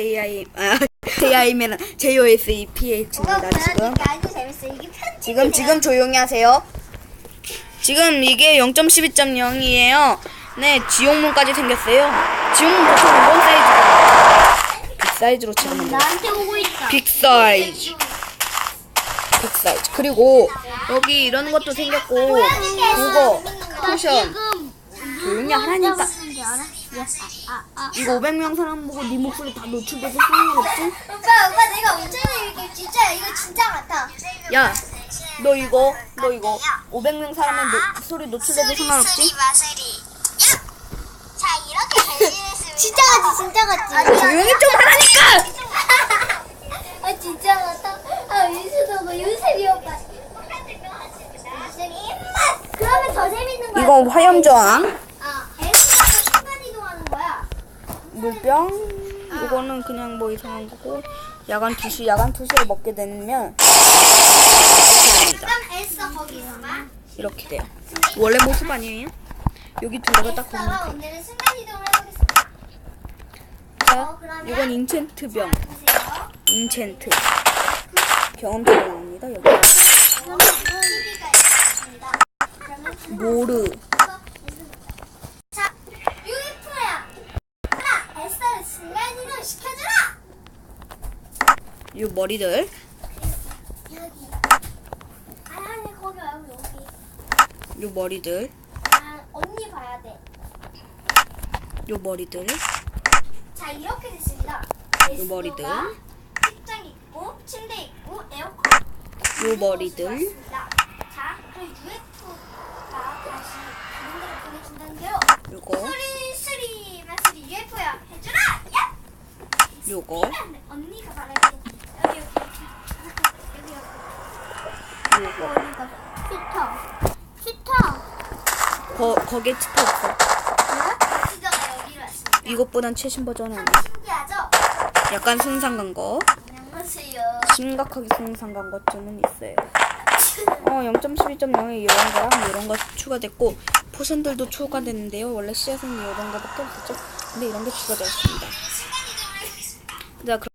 AI 아 AI면 JOSEPH입니다 지금 이게 아주 재밌어. 이게 편집이 지금 지금 조용히 하세요. 지금 이게 0.12.0이에요. 네, 지옥문까지 생겼어요. 지옥문 보통 이런 사이즈로 빅 사이즈로 찍으면 돼요. 나한테 오고 있다. 빅 사이즈, 빅 사이즈. 그리고 여기 이런 것도 생겼고 그거 쿠션 조용히 하라니까. 아, 아. 이거 500명 사람 보고 네 목소리 다 노출돼서 상관없지? 오빠, 오빠 내가 운전을 이렇게 진짜 이거 진짜 같아. 야, 너 이거 너 이거 500명 사람의 노, 소리 노출돼도 상관없지? 자 이렇게 변신했습니다. 진짜 같지, 진짜 같지. 조용히 좀 하라니까. 아 진짜 같아. 아 윤수도 뭐 윤세미 오빠. 그러면 더 재밌는 거야. 이거 화염 저항. 아 에스가 순간 이동하는 거야. 물병? 이거는 그냥 뭐 이상한 거고 야간 투시 야간 투시를 먹게 되면 이렇게 됩니다. 돼요. 원래 모습 아니에요? 여기 두 개가 딱 해보겠습니다. 자, 이건 인챈트 병. 인챈트. 경험치 나옵니다 여기. 모르 자, 유이프야. 하나, 에스를 순간 이동 시켜주라. 이 머리들. 이 머리들 아 언니 봐야 돼. 이 머리들 자 이렇게 됐습니다. 요 머리들. 책장 있고 침대 있고 에어컨. 요 머리들. 자 그리고 UFO가 다시 다른 데로 보내준다는데요. 요거 수리 수리 마수리 UFO야 해주라. 야. 요거 안 언니가 말해. 여기 거, 거기에 치터 없어 왔습니다. 이것보단 최신 버전 아니야 신기하죠? 약간 손상 간 거 안녕하세요. 심각하게 손상 간 것쯤은 있어요. 어, 0.12.0에 이런 거랑 이런 거 추가됐고 포션들도 추가됐는데요. 원래 씨앗은 이런 거밖에 없었죠. 근데 이런 게 추가되었습니다. 자, 그럼